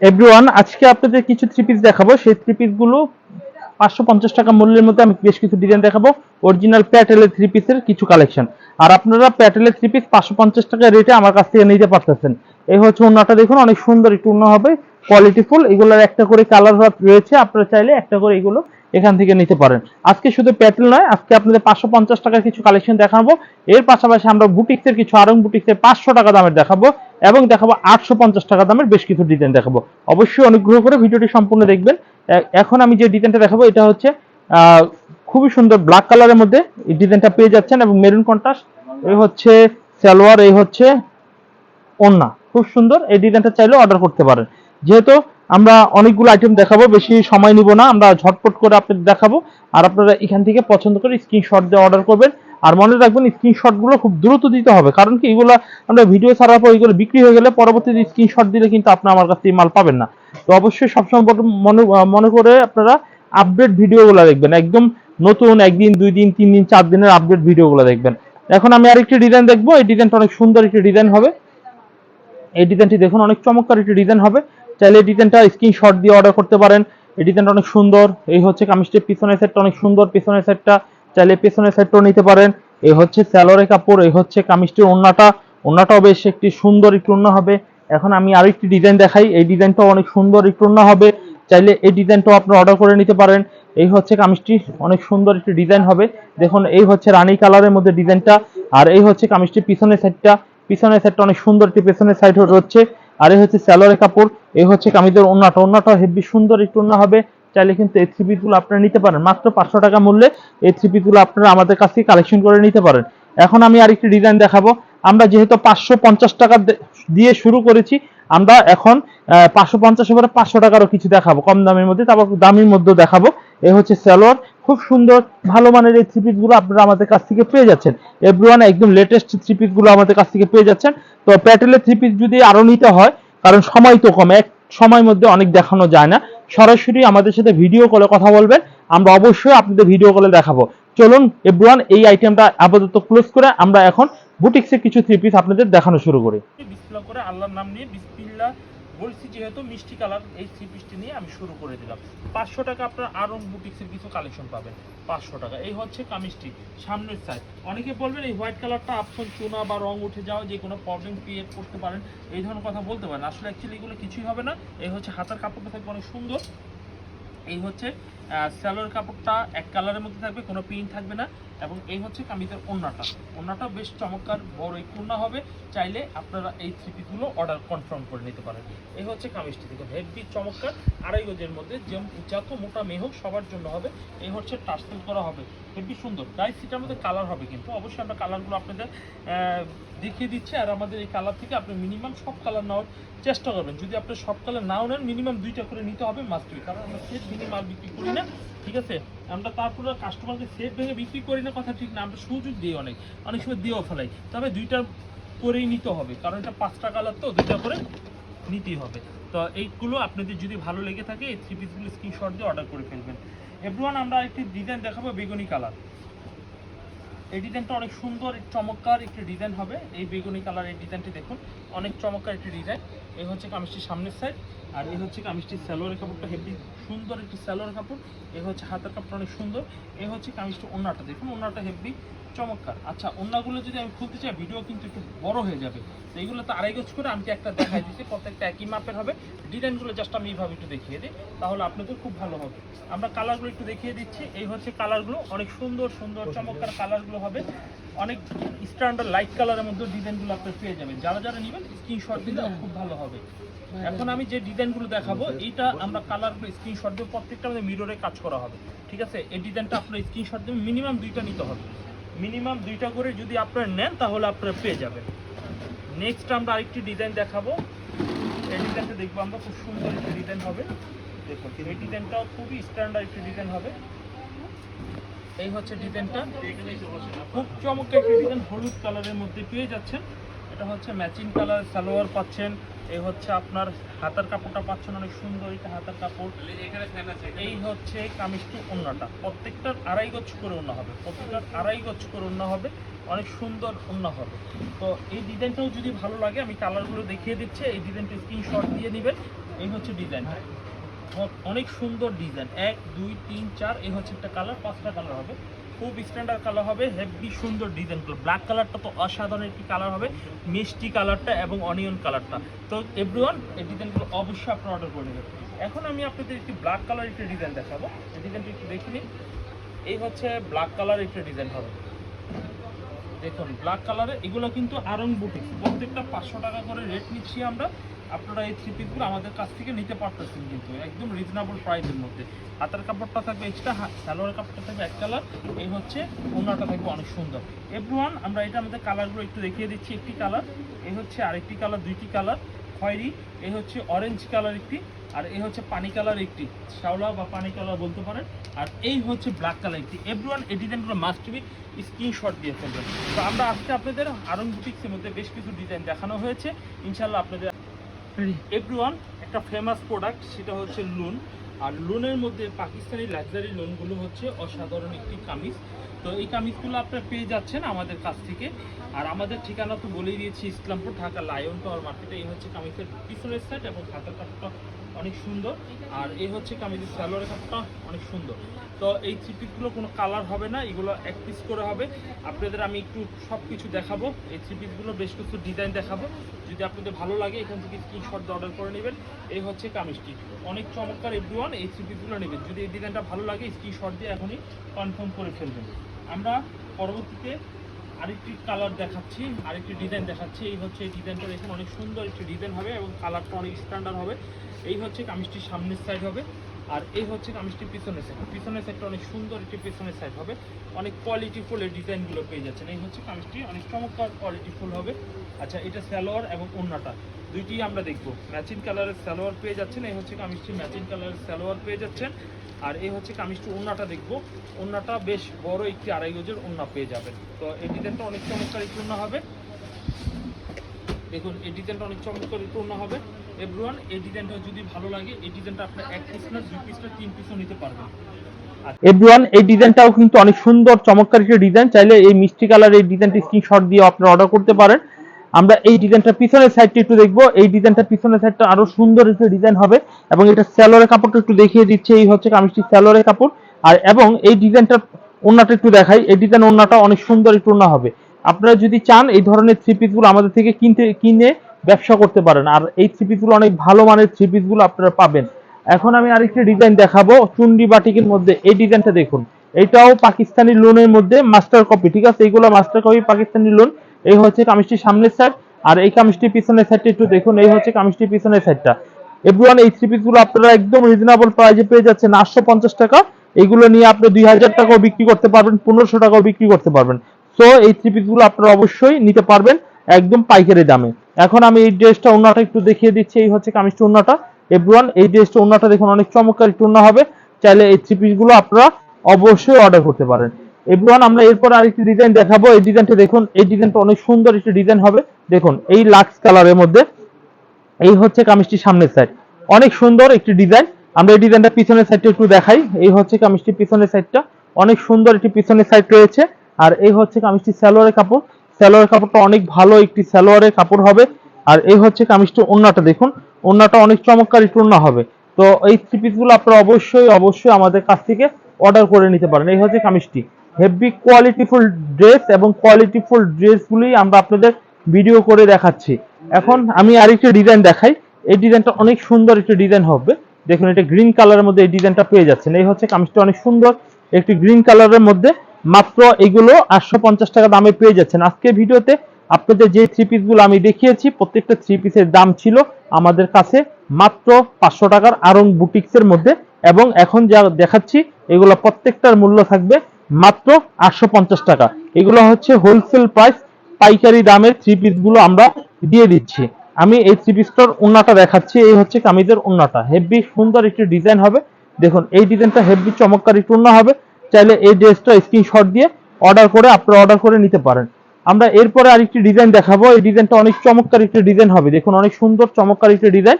Everyone আজকে আপনাদের কিছু থ্রি পিস দেখাবো। সেই থ্রি পিসগুলো পাঁচশো পঞ্চাশ টাকা মূল্যের মধ্যে আমি বেশ কিছু ডিজাইন দেখাবো। অরিজিনাল প্যাটেলের থ্রি পিসের কিছু কালেকশন আর আপনারা প্যাটেলের থ্রি পিস পাঁচশো পঞ্চাশ টাকা রেটে আমার কাছ থেকে নিতে পারতেছেন। এই হচ্ছে অন্যটা দেখুন, অনেক সুন্দর একটু অন্য হবে কোয়ালিটিফুল এগুলোর একটা করে কালার রয়েছে, আপনারা চাইলে একটা করে এগুলো এখান থেকে নিতে পারেন। আজকে শুধু প্যাটেল নয়, আজকে আপনাদের পাঁচশো পঞ্চাশ টাকার কিছু কালেকশন দেখাবো। এর পাশাপাশি আমরা বুটিক্সের কিছু আরং বুটিক্সের পাঁচশো টাকা দামের দেখাবো এবং দেখাবো আটশো পঞ্চাশ টাকা দামের বেশ কিছু ডিজাইন দেখাবো। অবশ্যই অনুগ্রহ করে ভিডিওটি সম্পূর্ণ দেখবেন। এখন আমি যে ডিজাইনটা দেখাবো, এটা হচ্ছে খুবই সুন্দর ব্ল্যাক কালারের মধ্যে এই ডিজাইনটা পেয়ে যাচ্ছেন এবং মেরুন কন্ট্রাস্ট এই হচ্ছে সালোয়ার, এই হচ্ছে ওন্না খুব সুন্দর, এই ডিজাইনটা চাইলে অর্ডার করতে পারেন। যেহেতু আমরা অনেকগুলো আইটেম দেখাবো, বেশি সময় নিব না, আমরা ঝটপট করে আপনাদের দেখাবো। আর আপনারা এখান থেকে পছন্দ করে স্ক্রিনশট দিয়ে অর্ডার করবেন। আর মনে রাখবেন স্ক্রিনশটগুলো খুব দ্রুত দিতে হবে, কারণ কি এগুলো আমরা ভিডিও ছাড়ার পর এগুলো বিক্রি হয়ে গেলে পরবর্তীতে স্ক্রিনশট দিলে কিন্তু আপনি আমার কাছ মাল পাবেন না। তো অবশ্যই সবসময় মনে মনে করে আপনারা আপডেট ভিডিওগুলো দেখবেন। একদম নতুন, একদিন, দুই দিন, তিন দিন, চার দিনের আপডেট ভিডিওগুলো দেখবেন। এখন আমি আরেকটি ডিজাইন দেখব। এই ডিজাইনটা অনেক সুন্দর একটি ডিজাইন হবে। এই ডিজাইনটি দেখুন, অনেক চমৎকার একটি ডিজাইন হবে। চাইলে ডিজাইনটা স্ক্রিনশট দিয়ে অর্ডার করতে পারেন। এই ডিজাইনটা অনেক সুন্দর। এই হচ্ছে কামিজটির পিছনের সেটটা অনেক সুন্দর। পিছনের সেটটা চাইলে পিছনের সেটটাও নিতে পারেন। এই হচ্ছে স্যালোয়ারের কাপড়। এই হচ্ছে কামিজটির ওন্নাটা ওন্নাটাও বেশ একটি সুন্দর একটু ওন্না হবে। এখন আমি আরেকটি ডিজাইন দেখাই। এই ডিজাইনটাও অনেক সুন্দর একটু ওন্না হবে। চাইলে এই ডিজাইনটাও আপনি অর্ডার করে নিতে পারেন। এই হচ্ছে কামিজটি অনেক সুন্দর একটি ডিজাইন হবে। দেখুন, এই হচ্ছে রানী কালারের মধ্যে ডিজাইনটা আর এই হচ্ছে কামিজটির পিছনের সাইডটা পিছনের সাইডটা অনেক সুন্দর একটি পেছনের সাইড হচ্ছে আর এই হচ্ছে স্যালোয়ারের কাপড় এই হচ্ছে কামিজের ওন্নাটা। ওন্নাটা হেভি সুন্দর, একটু ওন্না হবে, চাইলে কিন্তু এই থ্রি পিসগুলো আপনারা নিতে পারেন। মাত্র পাঁচশো টাকা মূল্যে এই থ্রি পিসগুলো আপনারা আমাদের কাছ থেকে কালেকশন করে নিতে পারেন। এখন আমি আরেকটি ডিজাইন দেখাবো। আমরা যেহেতু পাঁচশো পঞ্চাশ টাকা দিয়ে শুরু করেছি, আমরা এখন পাঁচশো পঞ্চাশ পরে পাঁচশো টাকারও কিছু দেখাবো। কম দামের মধ্যে, তারপর দামের মধ্যে দেখাবো। এই হচ্ছে স্যালোয়ার। খুব সুন্দর, ভালো মানের এই থ্রি পিসগুলো আপনারা আমাদের কাছ থেকে পেয়ে যাচ্ছেন। এভরিওয়ান একদম লেটেস্ট থ্রি পিসগুলো আমাদের কাছ থেকে পেয়ে যাচ্ছেন। তো প্যাটেলের থ্রি পিস যদি আরও নিতে হয়, কারণ সময় তো কম, এক সময়ের মধ্যে অনেক দেখানো যায় না। সরাসরি আমাদের সাথে ভিডিও কলে কথা বলবেন, আমরা অবশ্যই আপনাদের ভিডিও কলে দেখাবো। চলুন এভরিওয়ান এই আইটেমটা আপাতত ক্লোজ করে আমরা এখন বুটিক্সের কিছু থ্রি পিস আপনাদের দেখানো শুরু করি। করে আল্লাহর নাম নিয়ে বিসমিল্লাহ বলছি যেহেতু মিষ্টি কালার, এই সি পিসটি নিয়ে আমি শুরু করে দিলাম। পাঁচশো টাকা আপনার আরং বুটিক্সের কিছু কালেকশন পাবেন। পাঁচশো টাকা। এই হচ্ছে কামিজটি, সামনের সাইড অনেকে বলবেন এই হোয়াইট কালারটা আপসন চুনা বা রং উঠে যাওয়া, যে কোনো প্রবলেম ক্রিয়েট করতে পারেন। এই ধরনের কথা বলতে পারেন। আসলে অ্যাকচুয়ালি এগুলো কিছুই হবে না। এই হচ্ছে হাতার কাপড়টা থাকবে অনেক সুন্দর। এই হচ্ছে স্যালোর কাপড়টা এক কালারের মধ্যে থাকবে, কোনো প্রিন্ট থাকবে না, এবং এই হচ্ছে কামিজের ওন্নাটা ওন্নাটা বেশ চমৎকার, বড় এই কুন্না হবে, চাইলে আপনারা এই থ্রি অর্ডার কনফার্ম করে নিতে পারেন। এই হচ্ছে কামিজটি দেখুন হেভি চমৎকার, আড়াই গজের মধ্যে যেমন যত মোটা, মেয়ে হোক, সবার জন্য হবে। এই হচ্ছে টাস্টেল করা হবে হেভি সুন্দর। গাইস সেটার মধ্যে কালার হবে কিন্তু, অবশ্যই আমরা কালারগুলো আপনাদের দেখিয়ে দিচ্ছি, আর আমাদের এই কালার থেকে আপনি মিনিমাম সব কালার নেওয়ার চেষ্টা করবেন। যদি আপনি সব কালার নাও নেন মিনিমাম দুইটা করে নিতে হবে মাস্ট কারণ আমরা সেট মাল বিক্রি করি না। ঠিক আছে? আমরা তারপরে কাস্টমারকে সেভ ভেঙে বিক্রি করি না, কথা ঠিক না। আমরা সুযোগ দিই অনেক। অনেক সময় দিয়েও ফেলাই। তবে দুইটা করেই নিতে হবে। কারণ এটা পাঁচটা কালার তো দুইটা করে নিতেই হবে। তো এইগুলো আপনাদের যদি ভালো লেগে থাকে, এই থ্রি পিসগুলো স্ক্রিনশট দিয়ে অর্ডার করে ফেলবেন। এভরিওয়ান, আমরা একটি ডিজাইন দেখাবো, বেগুনি কালার এই ডিজাইনটা অনেক সুন্দর চমৎকার একটি ডিজাইন হবে। এই বেগুনি কালার এই ডিজাইনটি দেখুন, অনেক চমৎকার একটি ডিজাইন এই হচ্ছে কামিজটির সামনের সাইড আর এই হচ্ছে কামিজটির স্যালোয়ারের কাপড়টা হেভি সুন্দর একটি স্যালোয়ার কাপড়। এই হচ্ছে হাতের কাপড়টা অনেক সুন্দর। এই হচ্ছে কামিজটির ওনাটা দেখুন ওনাটা হেভি চমৎকার। আচ্ছা ওন্নাগুলো যদি আমি খুলতে চাই ভিডিও কিন্তু একটু বড় হয়ে যাবে। তো এইগুলো তো আড়াই গজ করে আমি তো একটা দেখাই দিচ্ছি প্রত্যেকটা একই মাপের হবে। ডিজাইনগুলো জাস্ট আমি এইভাবে একটু দেখিয়ে দিই তাহলে আপনাদের খুব ভালো হবে। আমরা কালারগুলো একটু দেখিয়ে দিচ্ছি। এই হচ্ছে কালারগুলো অনেক সুন্দর সুন্দর চমৎকার কালারগুলো হবে। অনেক স্ট্যান্ডার্ড লাইট কালারের মধ্যে ডিজাইনগুলো আপনি পেয়ে যাবেন। যারা যারা নেবেন স্ক্রিনশট দিলে খুব ভালো হবে। এখন আমি যে ডিজাইনগুলো দেখাবো এইটা আমরা কালারগুলো স্ক্রিনশট দিয়ে প্রত্যেকটা আমাদের মিররে কাজ করা হবে। ঠিক আছে? এই ডিজাইনটা আপনার স্ক্রিনশট দিয়ে মিনিমাম দুইটা নিতে হবে। মিনিমাম দুইটা করে যদি আপনারা নেন তাহলে আপনারা পেয়ে যাবেন। নেক্সট আমরা আরেকটি ডিজাইন দেখাবো। এই ডিজাইনটা দেখব আমরা খুব সুন্দর একটি ডিজাইন হবে। দেখুন এই ডিজাইনটাও খুবই স্ট্যান্ডার্ড একটি ডিজাইন হবে। এই হচ্ছে ডিজাইনটা খুব চমৎকার একটি ডিজাইন হলুদ কালারের মধ্যে পেয়ে যাচ্ছেন। এটা হচ্ছে ম্যাচিং কালার সালোয়ার পাচ্ছেন। এই হচ্ছে আপনার হাতার কাপড়টা পাচ্ছেন অনেক সুন্দর এটা হাতার কাপড়। এই হচ্ছে কামিজটি ওন্নাটা। প্রত্যেকটার আড়াই গজ করে ওন্না হবে প্রত্যেকটার আড়াই গজ করে ওন্না হবে অনেক সুন্দর ওন্না হবে। তো এই ডিজাইনটাও যদি ভালো লাগে আমি কালারগুলো দেখিয়ে দিচ্ছি এই ডিজাইনটা স্ক্রিনশট দিয়ে নেবেন। এই হচ্ছে ডিজাইন। অনেক সুন্দর ডিজাইন। এক দুই তিন চার এই হচ্ছে একটা কালার পাঁচটা কালার হবে। খুব স্ট্যান্ডার্ড কালার হবে হেভি সুন্দর ডিজাইন ব্ল্যাক কালারটা তো অসাধারণ একটি কালার হবে, মিষ্টি কালারটা এবং অনিয়ন কালারটা তো এভরিওয়ান এই ডিজাইনগুলো অবশ্যই আপনারা অর্ডার করে নেবেন। এখন আমি আপনাদের একটি ব্ল্যাক কালার একটি ডিজাইন দেখাবো। এই ডিজাইনটা একটু দেখে নিন। এই হচ্ছে ব্ল্যাক কালার একটা ডিজাইন হবে। দেখুন ব্ল্যাক কালারে এগুলো কিন্তু আরং বুটিক প্রত্যেকটা পাঁচশো টাকা করে রেট নিচ্ছি আমরা। আপনারা এই থ্রি পিসগুলো আমাদের কাছ থেকে নিতে পারতেছেন কিন্তু, একদম রিজনেবল প্রাইসের মধ্যে। হাতের কাপড়টা থাকবে এক্সট্রা সালোয়ার কাপড়টা থাকবে এক কালার এই হচ্ছে ওনাটা থাকবে অনেক সুন্দর। এভরিওয়ান আমরা এটা আমাদের কালারগুলো একটু দেখিয়ে দিচ্ছি, একটি কালার এই হচ্ছে আরেকটি কালার দুইটি কালার খয়েরি এই হচ্ছে অরেঞ্জ কালার একটি আর এই হচ্ছে পানি কালার একটি। শ্যাওলা বা পানি কালার বলতে পারেন। আর এই হচ্ছে ব্ল্যাক কালার একটি। এভরিওয়ান এই ডিজাইনগুলো মাস্ট বি স্ক্রিনশট দিয়ে ফেলবেন। তো আমরা আজকে আপনাদের আরং বুটিক্সের মধ্যে বেশ কিছু ডিজাইন দেখানো হয়েছে। ইনশাল্লাহ আপনাদের এভরিওয়ান একটা ফেমাস প্রোডাক্ট সেটা হচ্ছে লুন আর লুনের মধ্যে পাকিস্তানি লাক্সারি লোনগুলো হচ্ছে অসাধারণ একটি কামিজ। তো এই কামিজগুলো আপনারা পেয়ে যাচ্ছেন আমাদের কাছ থেকে। আর আমাদের ঠিকানা তো বলেই দিয়েছি, ইসলামপুর, ঢাকা, লায়ন টাওয়ার মার্কেটে। এই হচ্ছে কামিজের পিছনের সাইড এবং হাতের কাপড়টা অনেক সুন্দর। আর এই হচ্ছে কামিজের সালোয়ারের কাপড়টা অনেক সুন্দর। তো এই থ্রি পিসগুলো কোনো কালার হবে না, এগুলো এক পিস করে হবে। আপনাদের আমি একটু সব কিছু দেখাবো। এই থ্রি পিসগুলো বেশ কিছু ডিজাইন দেখাবো। যদি আপনাদের ভালো লাগে, এখান থেকে স্ক্রিনশট অর্ডার করে নেবেন। এই হচ্ছে কামিজটি। অনেক চমৎকার এভরিওয়ান এই থ্রি পিসগুলো নেবেন। যদি এই ডিজাইনটা ভালো লাগে স্ক্রিনশট দিয়ে এখনই কনফার্ম করে ফেলবেন। আমরা পরবর্তীতে আরেকটি কালার দেখাচ্ছি, আরেকটি ডিজাইন দেখাচ্ছি। এই হচ্ছে এই ডিজাইনটা দেখুন, অনেক সুন্দর একটি ডিজাইন হবে এবং কালারটা অনেক স্ট্যান্ডার্ড হবে। এই হচ্ছে কামিজটির সামনের সাইড হবে। আর এই হচ্ছে কামিজটির পিছনের সাইড পিছনের সাইডটা অনেক সুন্দর একটি পিছনের সাইড হবে। অনেক কোয়ালিটিফুল এই ডিজাইনগুলো পেয়ে যাচ্ছেন। এই হচ্ছে কামিজটি অনেক চমৎকার কোয়ালিটিফুল হবে। আচ্ছা এটা স্যালোয়ার এবং ওন্নাটা দুইটি আমরা দেখব। ম্যাচিং কালারের স্যালোয়ার পেয়ে যাচ্ছেন। এই হচ্ছে কামিজটি ম্যাচিং কালারের সালোয়ার পেয়ে যাচ্ছেন। আর এই হচ্ছে কামিজটি ওন্নাটা দেখব। ওন্নাটা বেশ বড় একটি আড়াই গজের ওন্না পেয়ে যাবেন। তো এই ডিজাইনটা অনেক চমৎকার একটি ওন্না হবে। দেখুন, এই ডিজাইনটা অনেক চমৎকার একটু হবে। এভরিওয়ান, এই ডিজাইনটা যদি ভালো লাগে, এই ডিজাইনটা আপনার এক পিস না, দুই পিস না, তিন পিসও নিতে পারবেন। এভরিওয়ান, এই ডিজাইনটাও কিন্তু অনেক সুন্দর, চমৎকার একটা ডিজাইন চাইলে এই মিষ্টি কালার এই ডিজাইনটি স্ক্রিনশট দিয়ে আপনারা অর্ডার করতে পারেন। আমরা এই ডিজাইনটা পিছনের সাইডটা একটু দেখব। এই ডিজাইনটা পিছনের সাইডটা আরও সুন্দর একটা ডিজাইন হবে এবং এটা স্যালোরের কাপড়টা একটু দেখিয়ে দিচ্ছে। এই হচ্ছে কামিজটি স্যালোরের কাপড়। আর এবং এই ডিজাইনটা ওন্নাটা একটু দেখাই। এই ডিজাইন ওন্নাটা অনেক সুন্দর একটু ওন্না হবে। আপনারা যদি চান এই ধরনের থ্রি পিসগুলো আমাদের থেকে কিনতে, কিনে ব্যবসা করতে পারেন। আর এই থ্রি পিসগুলো অনেক ভালো মানের থ্রি পিসগুলো আপনারা পাবেন। এখন আমি আরেকটি ডিজাইন দেখাবো। চুন্ডি বাটিকের মধ্যে এই ডিজাইনটা দেখুন। এটাও পাকিস্তানি লোনের মধ্যে মাস্টার কপি ঠিক আছে? এইগুলো মাস্টার কপি পাকিস্তানি লোন এই হচ্ছে কামিজটির সামনের সাইড আর এই কামিজটির পিছনের সাইডটা একটু দেখুন। এই হচ্ছে কামিজটির পিছনের সাইডটা এভরিওয়ান, এই থ্রি পিসগুলো আপনারা একদম রিজনেবল প্রাইসে পেয়ে যাচ্ছেন। আটশো পঞ্চাশ টাকা। এগুলো নিয়ে আপনি দুই হাজার টাকাও বিক্রি করতে পারবেন, পনেরোশো টাকাও বিক্রি করতে পারবেন। সো এই থ্রি পিসগুলো আপনারা অবশ্যই নিতে পারবেন একদম পাইকারি দামে। এখন আমি এই ড্রেসটা ওন্নাটা একটু দেখিয়ে দিচ্ছি, এই হচ্ছে কামিজটা ওন্নাটা এভরিওয়ান এই ড্রেসটা ওন্নাটা দেখুন, অনেক চমৎকার একটু ওন্না হবে। চাইলে এই থ্রি পিসগুলো আপনারা অবশ্যই অর্ডার করতে পারেন। এভরিওয়ান আমরা এরপর আরেকটি ডিজাইন দেখাবো। এই ডিজাইনটা দেখুন, এই ডিজাইনটা অনেক সুন্দর একটি ডিজাইন হবে। দেখুন, এই লাক্স কালারের মধ্যে, এই হচ্ছে কামিজটির সামনের সাইড অনেক সুন্দর একটি ডিজাইন আমরা এই ডিজাইনটা পিছনের সাইডটা একটু দেখাই। এই হচ্ছে কামিজটির পিছনের সাইডটা অনেক সুন্দর একটি পিছনের সাইড রয়েছে। আর এই হচ্ছে কামিজটি সালোয়ারের কাপড়। সালোয়ারের কাপড়টা অনেক ভালো একটি সালোয়ারের কাপড় হবে। আর এই হচ্ছে কামিজটি ওন্নাটা দেখুন। ওন্নাটা অনেক চমৎকার একটু ওন্না হবে। তো এই থ্রি পিসগুলো আপনারা অবশ্যই অবশ্যই আমাদের কাছ থেকে অর্ডার করে নিতে পারেন। এই হচ্ছে কামিজটি। হেভি কোয়ালিটিফুল ড্রেস এবং কোয়ালিটিফুল ড্রেসগুলি আমরা আপনাদের ভিডিও করে দেখাচ্ছি। এখন আমি আরেকটি ডিজাইন দেখাই। এই ডিজাইনটা অনেক সুন্দর একটি ডিজাইন হবে। দেখুন, এটা গ্রিন কালারের মধ্যে এই ডিজাইনটা পেয়ে যাচ্ছেন। এই হচ্ছে কামিজটা অনেক সুন্দর একটি গ্রিন কালারের মধ্যে। মাত্র এগুলো আটশো পঞ্চাশ টাকা দামে পেয়ে যাচ্ছেন। আজকে ভিডিওতে আপনাদের যে থ্রি পিসগুলো আমি দেখিয়েছি, প্রত্যেকটা থ্রি পিসের দাম ছিল আমাদের কাছে মাত্র পাঁচশো টাকার আরং বুটিক্সের মধ্যে এবং এখন যা দেখাচ্ছি, এগুলো প্রত্যেকটার মূল্য থাকবে মাত্র আটশো পঞ্চাশ টাকা। এগুলো হচ্ছে হোলসেল প্রাইস পাইকারি দামের থ্রি পিসগুলো আমরা দিয়ে দিচ্ছি। আমি এই থ্রি পিসটার উন্নাটা দেখাচ্ছি, এই হচ্ছে কামিজের উন্নাটা হেভি সুন্দর একটি ডিজাইন হবে। দেখুন, এই ডিজাইনটা হেভি চমৎকার একটু ওন্না হবে। চাইলে এই ড্রেসটা স্ক্রিনশট দিয়ে অর্ডার করে আপনারা অর্ডার করে নিতে পারেন। আমরা এরপরে আরেকটি ডিজাইন দেখাবো। এই ডিজাইনটা অনেক চমৎকার একটি ডিজাইন হবে। দেখুন, অনেক সুন্দর, চমৎকার একটি ডিজাইন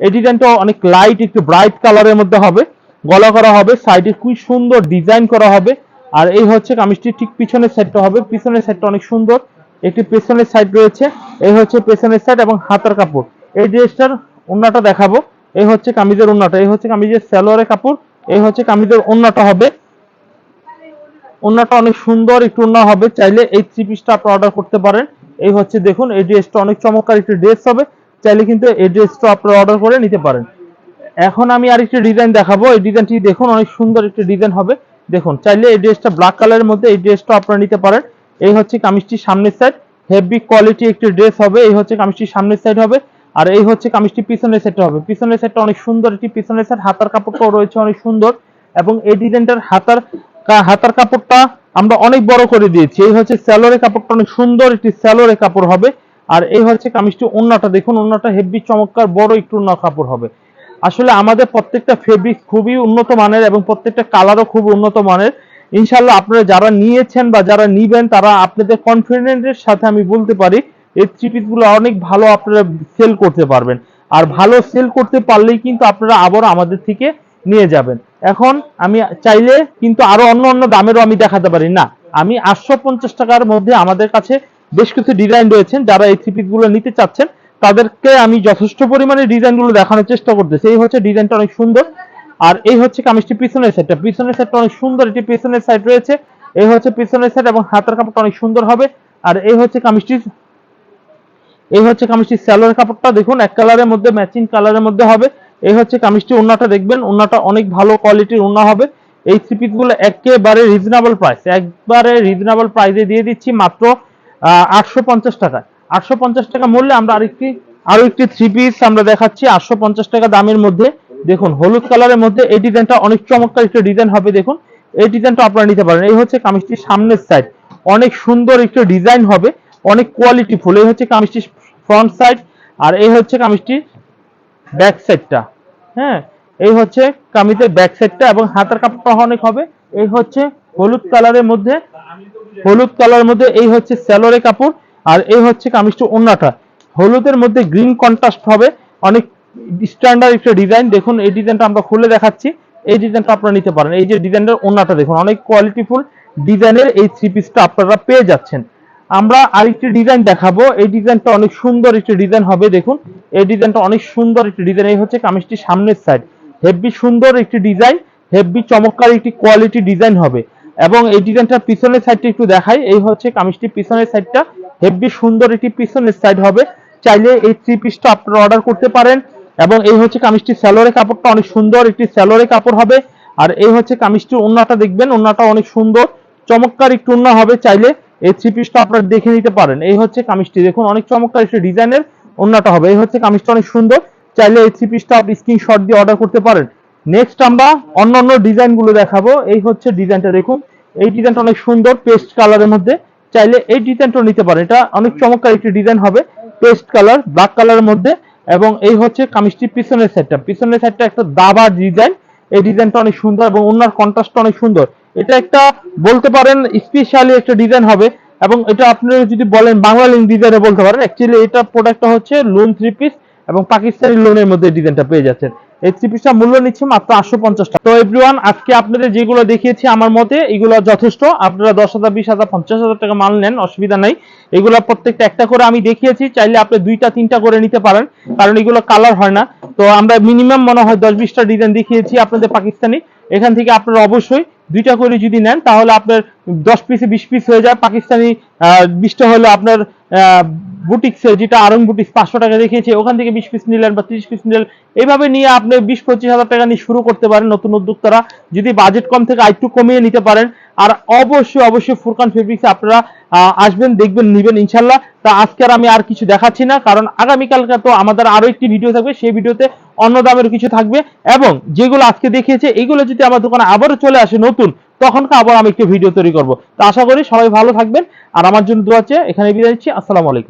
এই ডিজাইনটা অনেক লাইট একটু ব্রাইট কালারের মধ্যে হবে। গলা করা হবে সাইডে খুবই সুন্দর ডিজাইন করা হবে। আর এই হচ্ছে কামিজটি ঠিক পিছনের সাইডটা হবে। পিছনের সাইডটা অনেক সুন্দর। একটি পেছনের সাইড রয়েছে। এই হচ্ছে পেছনের সাইড এবং হাতার কাপড়। এই ড্রেসটার ওন্নাটা দেখাবো। এই হচ্ছে কামিজের ওন্নাটা। এই হচ্ছে কামিজের সালোয়ারের কাপড়। এই হচ্ছে কামিজের ওন্নাটা হবে। ওন্নাটা অনেক সুন্দর, একটু ওন্না হবে। চাইলে এই থ্রি পিসটা আপনি অর্ডার করতে পারেন। এই হচ্ছে দেখুন, এই ড্রেসটা অনেক চমৎকার একটি ড্রেস হবে। চাইলে কিন্তু এই ড্রেসটা আপনারা অর্ডার করে নিতে পারেন। এখন আমি আর আরেকটি ডিজাইন দেখাবো। এই ডিজাইনটি দেখুন, অনেক সুন্দর একটি ডিজাইন হবে। দেখুন, চাইলে এই ড্রেসটা ব্ল্যাক কালারের মধ্যে এই ড্রেসটা আপনারা নিতে পারেন। এই হচ্ছে কামিজটির সামনের সাইড হেভি কোয়ালিটি একটি ড্রেস হবে। এই হচ্ছে কামিজটির সামনের সাইড হবে। আর এই হচ্ছে কামিজটি পিছনের সাইডটা হবে। পিছনের সাইডটা অনেক সুন্দর একটি পিছনের সাইড হাতার কাপড়টাও রয়েছে অনেক সুন্দর। এবং এই ডিজাইনটার হাতার হাতার কাপড়টা আমরা অনেক বড় করে দিয়েছি। এই হচ্ছে স্যালোরের কাপড়টা, অনেক সুন্দর একটি স্যালোরের কাপড় হবে। আর এই হচ্ছে কামিজটি ওন্নাটা। দেখুন, ওন্নাটা হেভি চমৎকার, বড় একটু ওন্না কাপড় হবে। আসলে আমাদের প্রত্যেকটা ফেব্রিক খুবই উন্নত মানের এবং প্রত্যেকটা কালারও খুব উন্নত মানের। ইনশাল্লাহ আপনারা যারা নিয়েছেন বা যারা নিবেন, তারা আপনাদের কনফিডেন্টের সাথে আমি বলতে পারি, এই থ্রি গুলো অনেক ভালো আপনারা সেল করতে পারবেন। আর ভালো সেল করতে পারলেই কিন্তু আপনারা আবার আমাদের থেকে নিয়ে যাবেন। এখন আমি চাইলে কিন্তু আরও অন্য অন্য দামেরও আমি দেখাতে পারি। না, আমি আটশো পঞ্চাশ টাকার মধ্যে আমাদের কাছে বেশ কিছু ডিজাইন রয়েছেন, যারা এই থ্রি গুলো নিতে চাচ্ছেন, তাদেরকে আমি যথেষ্ট পরিমাণে ডিজাইনগুলো দেখানোর চেষ্টা করতেছি। এই হচ্ছে ডিজাইনটা অনেক সুন্দর। আর এই হচ্ছে কামিজটি পিছনের সাইডটা পিছনের সাইডটা অনেক সুন্দর, এটি পিছনের সাইড রয়েছে। এই হচ্ছে পিছনের সাইড এবং হাতের কাপড়টা অনেক সুন্দর হবে। আর এই হচ্ছে কামিজটি, এই হচ্ছে কামিজটি স্যালোয়ার কাপড়টা। দেখুন, এক কালারের মধ্যে ম্যাচিং কালারের মধ্যে হবে। এই হচ্ছে কামিজটি ওন্নাটা দেখবেন ওন্নাটা অনেক ভালো কোয়ালিটির ওন্না হবে। এই থ্রি গুলো একেবারে রিজনেবল প্রাইস একবারে রিজনেবল প্রাইসে দিয়ে দিচ্ছি মাত্র আটশো পঞ্চাশ টাকা। আটশো পঞ্চাশ টাকা মূল্যে আমরা আরেকটি, আরও একটি থ্রি পিস আমরা দেখাচ্ছি আটশো পঞ্চাশ টাকা দামের মধ্যে। দেখুন, হলুদ কালারের মধ্যে এই ডিজাইনটা অনেক চমৎকার একটা ডিজাইন হবে, দেখুন। এই ডিজাইনটা আপনারা নিতে পারেন। এই হচ্ছে কামিজটির সামনের সাইড অনেক সুন্দর একটা ডিজাইন হবে, অনেক কোয়ালিটি ফুল। এই হচ্ছে কামিজটির ফ্রন্ট সাইড আর এই হচ্ছে কামিজটির ব্যাক সাইডটা হ্যাঁ এই হচ্ছে কামিজের ব্যাক সাইডটা এবং হাতার কাপড়টা অনেক হবে। এই হচ্ছে হলুদ কালারের মধ্যে, হলুদ কালারের মধ্যে এই হচ্ছে স্যালোরে কাপড় আর এই হচ্ছে কামিজটা ওন্নাটা। হলুদের মধ্যে গ্রিন কন্ট্রাস্ট হবে, অনেক স্ট্যান্ডার্ড একটা ডিজাইন দেখুন, এই ডিজাইনটা আমরা খুলে দেখাচ্ছি। এই ডিজাইনটা আপনারা নিতে পারেন। এই যে ডিজাইনটার ওন্নাটা দেখুন, অনেক কোয়ালিটিফুল ডিজাইনের এই থ্রি পিসটা আপনারা পেয়ে যাচ্ছেন। আমরা আরেকটি ডিজাইন দেখাবো। এই ডিজাইনটা অনেক সুন্দর একটি ডিজাইন হবে, দেখুন। এই ডিজাইনটা অনেক সুন্দর একটি ডিজাইন এই হচ্ছে কামিজটির সামনের সাইড হেভি সুন্দর একটি ডিজাইন হেভি চমৎকার একটি কোয়ালিটি ডিজাইন হবে। এবং এই ডিজাইনটার পিছনের সাইডটা একটু দেখাই, এই হচ্ছে কামিজটির পিছনের সাইডটা হেভি সুন্দর একটি পিছনের সাইড হবে। চাইলে এই থ্রি পিসটা আপনারা অর্ডার করতে পারেন। এবং এই হচ্ছে কামিজটি স্যালোরে কাপড়টা অনেক সুন্দর একটি স্যালোরে কাপড় হবে। আর এই হচ্ছে কামিজটির ওন্নাটা দেখবেন, ওন্নাটা অনেক সুন্দর। চমৎকার একটু ওন্না হবে, চাইলে এই থ্রি পিসটা আপনারা দেখে নিতে পারেন। এই হচ্ছে কামিজটি। দেখুন, অনেক চমৎকার একটি ডিজাইনের ওন্নাটা হবে। এই হচ্ছে কামিজটা অনেক সুন্দর। চাইলে এই থ্রি পিসটা আপনি স্ক্রিনশট দিয়ে অর্ডার করতে পারেন। নেক্সট আমরা অন্য অন্য ডিজাইনগুলো দেখাবো। এই হচ্ছে ডিজাইনটা দেখুন। এই ডিজাইনটা অনেক সুন্দর পেস্ট কালারের মধ্যে। চাইলে এই ডিজাইনটা নিতে পারেন। এটা অনেক চমৎকার একটি ডিজাইন হবে পেস্ট কালার ব্ল্যাক কালারের মধ্যে। এবং এই হচ্ছে কামিজটির পিছনের সাইডটা পিছনের সাইডটা একটা দাবার ডিজাইন। এই ডিজাইনটা অনেক সুন্দর এবং ওনার কন্ট্রাস্টটা অনেক সুন্দর। এটা একটা বলতে পারেন স্পেশালি একটা ডিজাইন হবে এবং এটা আপনারা যদি বলেন বাংলা লিঙ্ক ডিজাইনে বলতে পারেন অ্যাকচুয়ালি এটা প্রোডাক্টটা হচ্ছে লোন থ্রি পিস এবং পাকিস্তানি লোনের মধ্যে ডিজাইনটা পেয়ে যাচ্ছেন। এই থ্রি পিসটা মূল্য নিচ্ছে মাত্র আটশো পঞ্চাশ টাকা। তো এভরিওয়ান আজকে আপনাদের যেগুলো দেখিয়েছি আমার মতে, এগুলো যথেষ্ট। আপনারা দশ হাজার, বিশ হাজার, পঞ্চাশ হাজার টাকা মাল নেন, অসুবিধা নাই। এগুলো প্রত্যেকটা একটা করে আমি দেখিয়েছি, চাইলে আপনি দুইটা, তিনটা করে নিতে পারেন, কারণ এগুলো কালার হয় না। তো আমরা মিনিমাম মনে হয় দশ, বিশটা ডিজাইন দেখিয়েছি আপনাদের পাকিস্তানি। এখান থেকে আপনারা অবশ্যই দুইটা করে যদি নেন, তাহলে আপনার দশ পিসে বিশ পিস হয়ে যায়। পাকিস্তানি বিশটা হলে আপনার বুটিক্সে যেটা আরং বুটিক্স পাঁচশো টাকা দেখিয়েছে, ওখান থেকে বিশ পিস নিলেন বা ত্রিশ পিস নিলেন এইভাবে নিয়ে আপনি বিশ, পঁচিশ হাজার টাকা নিয়ে শুরু করতে পারেন নতুন উদ্যোক্তারা। যদি বাজেট কম থেকে আরেকটু কমিয়ে নিতে পারেন, আর অবশ্যই অবশ্যই ফুরকান ফেব্রিক্সে আপনারা আসবেন, দেখবেন, নিবেন ইনশাল্লাহ তা আজকে আর আমি আর কিছু দেখাচ্ছি না, কারণ আগামীকালকে তো আমাদের আরও একটি ভিডিও থাকবে, সেই ভিডিওতে অন্য দামের কিছু থাকবে। এবং যেগুলো আজকে দেখিয়েছে, এগুলো যদি আমার দোকানে আবারও চলে আসে নতুন তখন আবার আমি একটি ভিডিও তৈরি করব। তো আশা করি সবাই ভালো থাকবেন, আর আমার জন্য দোয়া আছে এখানে বিদায় নিচ্ছি, আসসালামু আলাইকুম।